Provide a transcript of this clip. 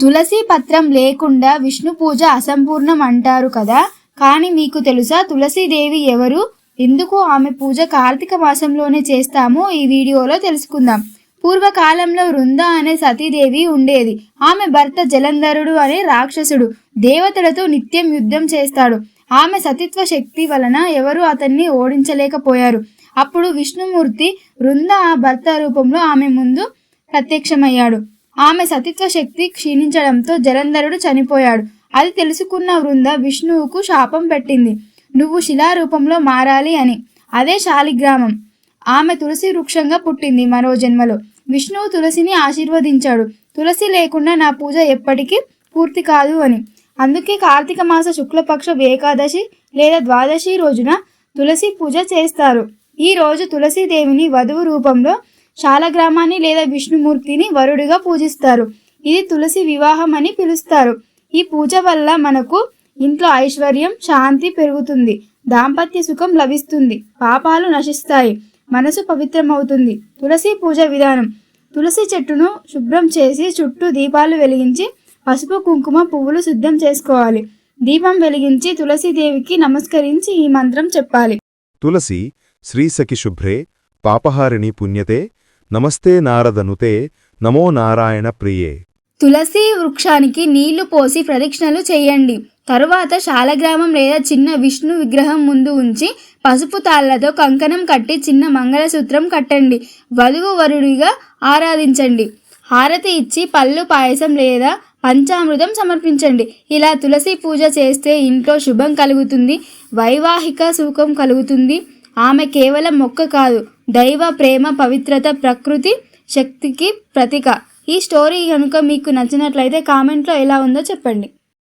తులసి పత్రం లేకుండా విష్ణు పూజ అసంపూర్ణం అంటారు కదా? కానీ మీకు తెలుసా తులసీదేవి ఎవరు? ఎందుకు ఆమె పూజ కార్తీక మాసంలోనే చేస్తామో ఈ వీడియోలో తెలుసుకుందాం. పూర్వకాలంలో వృంద అనే సతీదేవి ఉండేది. ఆమె భర్త జలంధరుడు అనే రాక్షసుడు. దేవతలతో నిత్యం యుద్ధం చేస్తాడు. ఆమె సతిత్వ శక్తి వలన ఎవరు అతన్ని ఓడించలేకపోయారు. అప్పుడు విష్ణుమూర్తి వృంద ఆ భర్త రూపంలో ఆమె ముందు ప్రత్యక్షమయ్యాడు. ఆమె సతిత్వ శక్తి క్షీణించడంతో జలంధరుడు చనిపోయాడు. అది తెలుసుకున్న వృంద విష్ణువుకు శాపం పెట్టింది. నువ్వు శిలారూపంలో మారాలి అని. అదే శాలిగ్రామం. ఆమె తులసి వృక్షంగా పుట్టింది మరో జన్మలో. విష్ణువు తులసిని ఆశీర్వదించాడు. తులసి లేకుండా నా పూజ ఎప్పటికీ పూర్తి కాదు అని. అందుకే కార్తీక మాస శుక్లపక్ష ఏకాదశి లేదా ద్వాదశి రోజున తులసి పూజ చేస్తారు. ఈ రోజు తులసీదేవిని వధువు రూపంలో శాలగ్రామాన్ని లేదా విష్ణుమూర్తిని వరుడిగా పూజిస్తారు. ఇది తులసి వివాహం అని పిలుస్తారు. ఈ పూజ వల్ల మనకు ఇంట్లో ఐశ్వర్యం శాంతి పెరుగుతుంది. దాంపత్య సుఖం లభిస్తుంది. పాపాలు నశిస్తాయి. మనసు పవిత్రమవుతుంది. తులసి పూజ విధానం. తులసి చెట్టును శుభ్రం చేసి చుట్టూ దీపాలు వెలిగించి పసుపు కుంకుమ పువ్వులు సిద్ధం చేసుకోవాలి. దీపం వెలిగించి తులసీదేవికి నమస్కరించి ఈ మంత్రం చెప్పాలి. తులసి శ్రీసఖి శుభ్రే పాపహారిణి పుణ్యతే నమస్తే నారదనుతే నమో నారాయణ ప్రియే. తులసి వృక్షానికి నీళ్ళు పోసి ప్రదక్షిణలు చేయండి. తరువాత శాలగ్రామం లేదా చిన్న విష్ణు విగ్రహం ముందు ఉంచి పసుపు తాళ్ళతో కంకణం కట్టి చిన్న మంగళసూత్రం కట్టండి. వధువు వరుడిగా ఆరాధించండి. హారతి ఇచ్చి పళ్ళు పాయసం లేదా పంచామృతం సమర్పించండి. ఇలా తులసి పూజ చేస్తే ఇంట్లో శుభం కలుగుతుంది వైవాహిక సుఖం కలుగుతుంది. ఆమె కేవలం మొక్క కాదు దైవ ప్రేమ పవిత్రత ప్రకృతి శక్తికి ప్రతీక. ఈ స్టోరీ కనుక మీకు నచ్చినట్లయితే కామెంట్లో ఎలా ఉందో చెప్పండి.